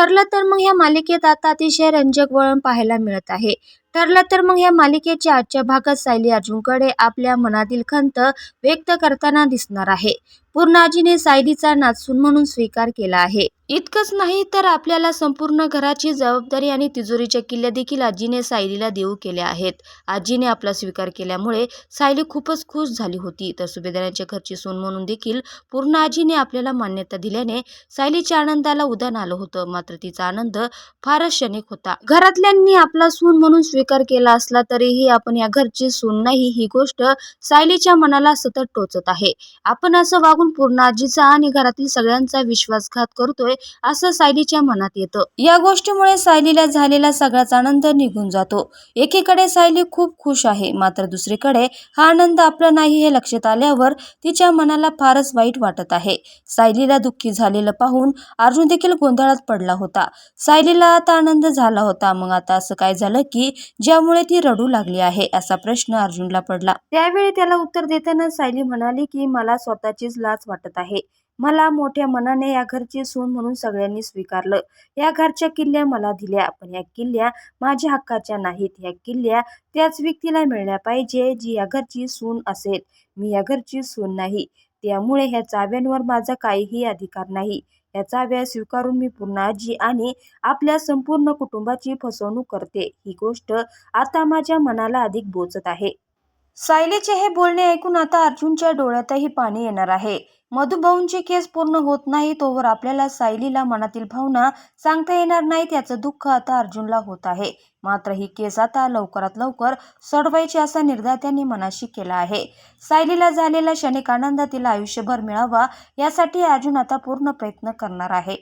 ठरलं तर मग ह्या मालिकेत आता अतिशय रंजक वळण पाहायला मिळत आहे. ठरलं तर मग या मालिकेच्या आजच्या भागात सायली अर्जुनकडे आपल्या मनातील खंत व्यक्त करताना दिसणार आहे. पूर्णाजीने सायलीचा नाचून म्हणून स्वीकार केला आहे. इतकंच नाही तर आपल्याला संपूर्ण घराची जबाबदारी आणि तिजोरीच्या किल्ल्या देखील आजीने सायलीला देऊ केल्या आहेत. आजीने आपला स्वीकार केल्यामुळे सायली खूपच खुश झाली होती. तर सुभेदारांच्या घरची सून म्हणून देखील पूर्ण आजीने आपल्याला मान्यता दिल्याने सायलीच्या आनंदाला उदान आलं होतं. मात्र तिचा आनंद फारच क्षणिक होता. घरातल्यांनी आपला सून म्हणून स्वीकार केला असला तरीही आपण या घरची सून नाही ही गोष्ट सायलीच्या मनाला सतत टोचत आहे. आपण असं वागून पूर्ण आजीचा आणि घरातील सगळ्यांचा विश्वासघात करतोय असं सायलीच्या मनात येतं. या गोष्टीमुळे सायलीला झालेला सगळाच आनंद निघून जातो. एकीकडे सायली खूप खुश आहे मात्र दुसरीकडे हा आनंद आपला नाही हे लक्षात आल्यावर तिच्या मनाला फारच वाईट वाटत आहे. सायलीला दुःखी झालेलं पाहून अर्जुन देखील गोंधळात पडला होता. सायलीला आता आनंद झाला होता. मग आता असं काय झालं की ज्यामुळे ती रडू लागली आहे असा प्रश्न अर्जुनला पडला. त्यावेळी त्याला उत्तर देताना सायली म्हणाली की मला स्वतःचीच लाज वाटत आहे. मला मोठ्या मनाने या घरची सून म्हणून सगळ्यांनी स्वीकारलं. या घरच्या किल्ल्या मला दिल्या पण या किल्ल्या माझ्या हक्काच्या नाहीत. या किल्ल्या त्याच व्यक्तीला मिळल्या पाहिजे जी या घरची सून असेल. मी या घरची सून नाही. त्यामुळे ह्या चाव्यांवर माझा काहीही अधिकार नाही. या चाव्या स्वीकारून मी पूर्ण आजी आणि आपल्या संपूर्ण कुटुंबाची फसवणूक करते. ही गोष्ट आता माझ्या मनाला अधिक बोचत आहे. सायलीचे हे बोलणे ऐकून आता अर्जुनच्या डोळ्यातही पाणी येणार आहे. मधुभाऊंचे केस पूर्ण होत नाही तोवर आपल्याला सायलीला मनातील भावना सांगता येणार नाहीत याचं दुःख आता अर्जुनला होत आहे. मात्र ही केस आता लवकरात लवकर सोडवायची असा निर्धार त्यांनी मनाशी केला आहे. सायलीला झालेला क्षणिक आनंद तिला आयुष्यभर मिळावा यासाठी अर्जुन आता पूर्ण प्रयत्न करणार आहे.